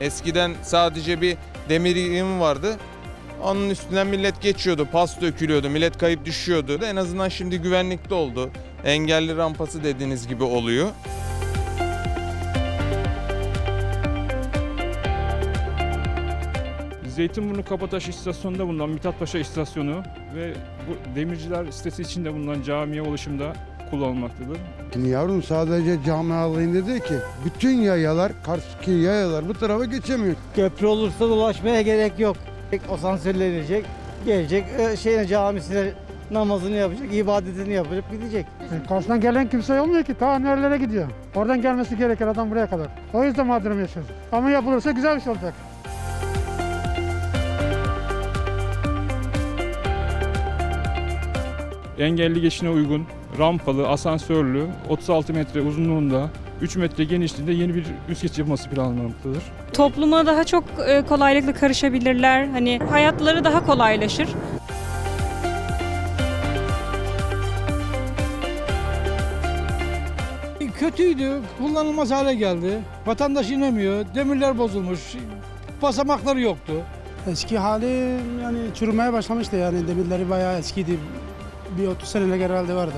Eskiden sadece bir demir yığın vardı. Onun üstünden millet geçiyordu, pas dökülüyordu, millet kayıp düşüyordu. En azından şimdi güvenlikli oldu. Engelli rampası dediğiniz gibi oluyor. Zeytinburnu Kabataş istasyonunda bulunan Mithatpaşa istasyonu ve bu demirciler sitesi içinde bulunan camiye ulaşımda kullanılmaktadır. Şimdi yavrum sadece cami alayında değil ki. Bütün yayalar, Kars'taki yayalar bu tarafa geçemiyor. Köprü olursa dolaşmaya gerek yok. Asansörlenecek, gelecek, e, şeyine camisine namazını yapacak, ibadetini yapacak, gidecek. E, Karşıdan gelen kimse olmuyor ki. Ta nerelere gidiyor. Oradan gelmesi gereken adam buraya kadar. O yüzden mağdurum yaşıyoruz. Ama yapılırsa güzel bir şey olacak. Engelli geçine uygun, rampalı, asansörlü, 36 metre uzunluğunda, 3 metre genişliğinde yeni bir üst geçit yapılması planlanmaktadır. topluma daha çok e, kolaylıkla karışabilirler. Hani hayatları daha kolaylaşır. Kötüydü, kullanılmaz hale geldi. Vatandaş inemiyor, demirler bozulmuş, basamakları yoktu. Eski hali yani çürümeye başlamıştı yani demirleri bayağı eskiydi. Bir 30 senelik herhalde vardı.